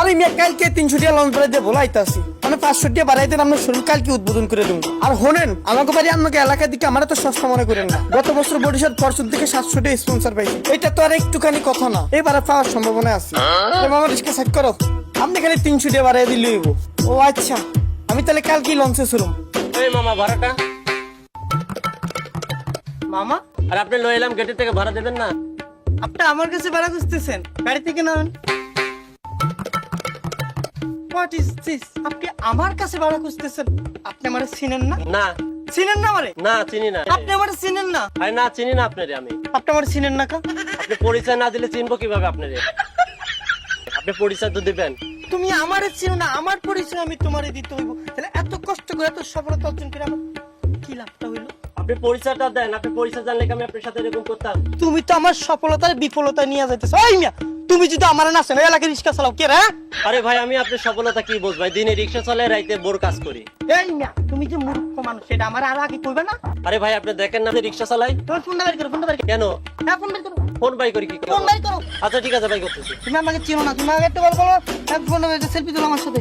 আরে মিয়া কালকে তিনশো টাকা লঞ্চ বাড়াইতে বলাইতাছি মানে পাঁচশো টাকা বাড়াইতে আমরা শোরুম কালকে উদ্বোধন করে দেবো। আর হোনেন আমাকে বাড়ি আমাকে এলাকার দিকে আমরা তো সস্তা মনে করেন না। গত বছর বরিশাল থেকে সাতশো টাকা স্পন্সর পাইছি। এটা তো আর একটুখানি কথা না। এবারে পাওয়ার সম্ভাবনা আছে। মামা রিস্কা সেট করো। আপনি খালি তিনশো টাকা বাড়াই দিলে ও আচ্ছা আমি তাহলে কালকেই লঞ্চে শুরু এই মামা ভাড়াটা? মামা? আর আপনি লয়ে এলাম গেটের থেকে ভাড়া দেবেন না। আপনি আমার কাছে ভাড়া খুঁজতেছেন। গাড়ি থেকে নামেন। হোয়াট ইজ দিস আপনি আমার কাছে ভাড়া খুঁজতেছেন? আপনি আমারে চিনেন না? না। চিনেন না আমারে? না চিনি না। আপনি আমারে চিনেন না? আরে না চিনি না আপনারে আমি। আপনি আমারে চিনেন না কা? আপনি পরিচয় না দিলে চিনবো কীভাবে আপনারে? আপনি পরিচয় তো দিবেন। তুমি আমারে চিনো না আমার পরিচয় আমি তোমারে দিতে হইব। তাহলে এত কষ্ট করে এত সফলতা অর্জন করে আমার কি লাভটা হইল? আপনি পরিচয়টা দেন আপনি পরিচয় জানলে আমি আপনার সাথে এরকম করতাম? তুমি তো আমার সফলতার বিফলতা নিয়ে যাইতেছো। ওই মিয়া! তুমি যদি আমার না চেনো এলাকায় রিক্সা চালাও। কে রে? হ্যাঁ? আরে ভাই আমি আপনার সফলতা কি বুঝ ভাই দিনে রিক্সা চলে রাইতে বোর কাজ করি। এই মিয়া তুমি যে মূর্খ মানুষ সেটা আমার আর আগে কইবে না। আরে ভাই আপনি দেখেন না আমি রিক্সা চালাই তোমার ফোনটা বের করো ফোনটা বের করো। কেন? হ্যাঁ ফোন বের করো। ফোন বাই করি কি করব? ফোন বের করো। আচ্ছা ঠিক আছে ভাই করতেছি। তুমি আমাকে চিনো না তুমি আমাকে একটা বল বলো। এক ফোন একটা সেলফি তুলো আমার সাথে।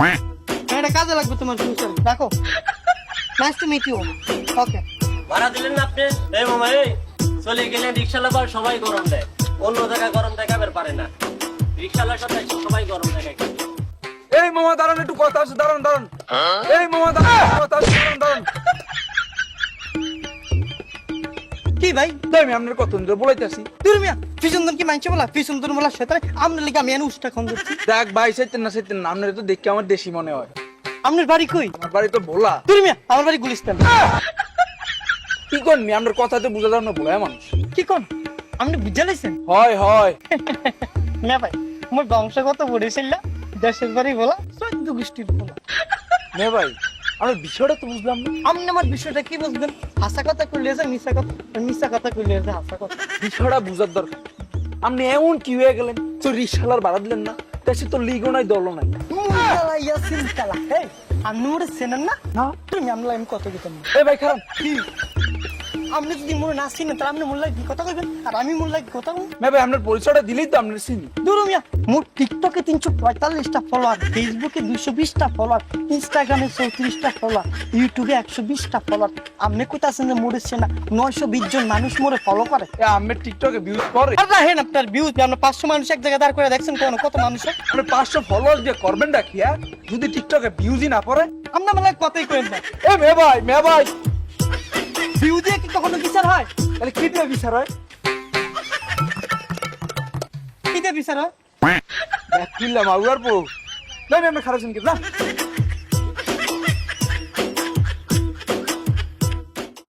হ্যাঁ, এটা কাজে লাগবে তোমার ফিউচারে রাখো। Nice to meet you okay ভাড়া দিলেন না আপনি? এই মামা এই চলে গেলেন রিক্সা লাবার সবাই গরম দেয়। অন্য জায়গায় গরম দেখাবার পারে না। রিক্সাওয়ালার সাথে সবাই গরম দেখায় এই মামা দাঁড়ান একটু কথা আছে দাঁড়ান দাঁড়ান। এই মামা দাঁড়ান কথা আছে দাঁড়ান দাঁড়ান। কি ভাই? আমি আপনার কত বলাইতেছি। দূর মিয়া কি মানছে বলা? বলা আমি এনে উষ্টা খন দেখ ভাই সাইতেন না সাইতেন না। আপনার তো দেখে আমার দেশি মনে হয়। আপনার বাড়ি কই? আমার বাড়ি তো ভোলা। দূর মিয়া আমার বাড়ি গুলিস্তান। কি করবি আপনার কথাতে বুঝা যাও না ভোলা মানুষ। কি কোন? আপনি বুঝে লাইছেন হয় হয়। না ভাই মোর বংশগত পড়েছিল দেশের বাড়ি বলা চোদ্দ গোষ্ঠীর বলা। নে ভাই আমার বিষয়টা তো বুঝলাম না। আপনি আমার বিষয়টা কি বুঝবেন? হাসা কথা করলে যে মিশা কথা মিশা কথা করলে যে হাসা কথা। বিষয়টা বুঝার দরকার। আপনি এমন কি হয়ে গেলেন? তো রিক্সালার ভাড়া দিলেন না? দেশে তো লিগও নাই দলও নাই। আপনি মোরে চেনেন না? তুমি আমলা আমি কত দিতাম? না এই ভাই খারাপ। কি? আপনি যদি মোরে না চিনেন তাহলে আপনি মোল্লাই কি কথা কইবেন? আর আমি মোল্লাই কি কথা কইব? মে ভাই আপনার পরিচয়টা দিলেই তো আপনার চিনি। দূর মিয়া মোর টিকটকে তিনশো পঁয়তাল্লিশটা ফলোয়ার ফেসবুকে দুইশো বিশটা ফলোয়ার ইনস্টাগ্রামে চৌত্রিশটা ফলোয়ার ইউটিউবে একশো বিশটা ফলোয়ার আপনি কোথাছেন যে মোরে চেনা নয়শো বিশ জন মানুষ মোরে ফলো করে। এ আমার টিকটকে ভিউজ করে আর রাহেন আপনার ভিউজ আপনার পাঁচশো মানুষ এক জায়গায় দাঁড় করে দেখছেন কোন? কত মানুষ? আপনি পাঁচশো ফলোয়ার দিয়ে করবেন ডাকি হ্যাঁ? যদি টিকটকে ভিউজই না পড়ে। আপনার মানে কথাই করেন না এ মে ভাই মে ভাই। ভিউ দিয়ে কি কখনো বিচার হয়? তাহলে কি দিয়ে বিচার হয়? কি দিয়ে বিচার হয়? কিনলাম আগুয়ার পো না আমি খারাপ শুনকি না